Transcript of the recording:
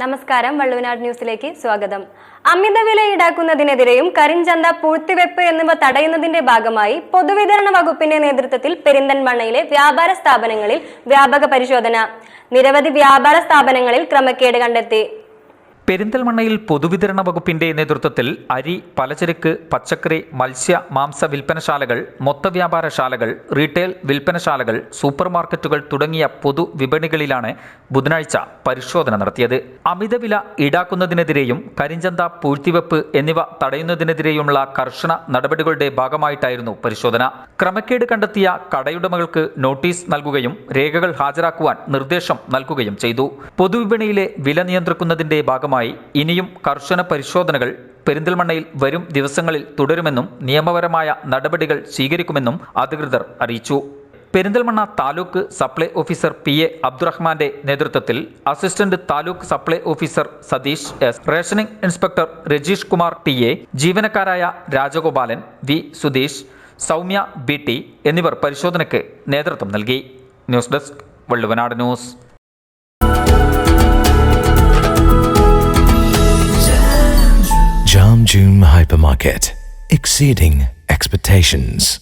നമസ്കാരം വള്ളുവനാട് ന്യൂസിലേക്ക് സ്വാഗതം. അമിതവില ഈടാക്കുന്നതിനെതിരെയും കരിഞ്ചന്ത പൂഴ്ത്തിവെപ്പ് എന്നിവ തടയുന്നതിന്റെ ഭാഗമായി പൊതുവിതരണ വകുപ്പിന്റെ നേതൃത്വത്തിൽ പെരിന്തൽമണ്ണയിലെ വ്യാപാര സ്ഥാപനങ്ങളിൽ വ്യാപക പരിശോധന. നിരവധി വ്യാപാര സ്ഥാപനങ്ങളിൽ ക്രമക്കേട് കണ്ടെത്തി. പെരിന്തൽമണ്ണയിൽ പൊതുവിതരണ വകുപ്പിന്റെ നേതൃത്വത്തിൽ അരി പലചരക്ക് പച്ചക്കറി മത്സ്യ മാംസ വിൽപ്പനശാലകൾ മൊത്തവ്യാപാരശാലകൾ റീറ്റെയിൽ വിൽപ്പനശാലകൾ സൂപ്പർ മാർക്കറ്റുകൾ തുടങ്ങിയ പൊതുവിപണികളിലാണ് ബുധനാഴ്ച പരിശോധന നടത്തിയത്. അമിതവില ഈടാക്കുന്നതിനെതിരെയും കരിഞ്ചന്ത പൂഴ്ത്തിവെപ്പ് എന്നിവ തടയുന്നതിനെതിരെയുമുള്ള കർശന നടപടികളുടെ ഭാഗമായിട്ടായിരുന്നു പരിശോധന. ക്രമക്കേട് കണ്ടെത്തിയ കടയുടമകൾക്ക് നോട്ടീസ് നൽകുകയും രേഖകൾ ഹാജരാക്കുവാൻ നിർദ്ദേശം നൽകുകയും ചെയ്തു. പൊതുവിപണിയിലെ വില നിയന്ത്രിക്കുന്നതിന്റെ ഭാഗമായി ഇനിയും കർശന പരിശോധനകൾ പെരിന്തൽമണ്ണയിൽ വരും ദിവസങ്ങളിൽ തുടരുമെന്നും നിയമപരമായ നടപടികൾ സ്വീകരിക്കുമെന്നും അധികൃതർ അറിയിച്ചു. Perinthalmanna taluk supply officer P A അബ്ദുറഹ്മാന്റെ നേതൃത്വത്തിൽ assistant taluk supply officer Satheesh S rationing inspector Rajeesh Kumar T A ജീവനക്കാരായ Rajagopalan V Sudheesh Soumya B T എന്നിവർ പരിശോധനയ്ക്ക് നേതൃത്വം നൽകി. News desk Valluvanad news. June Hypermarket, exceeding expectations.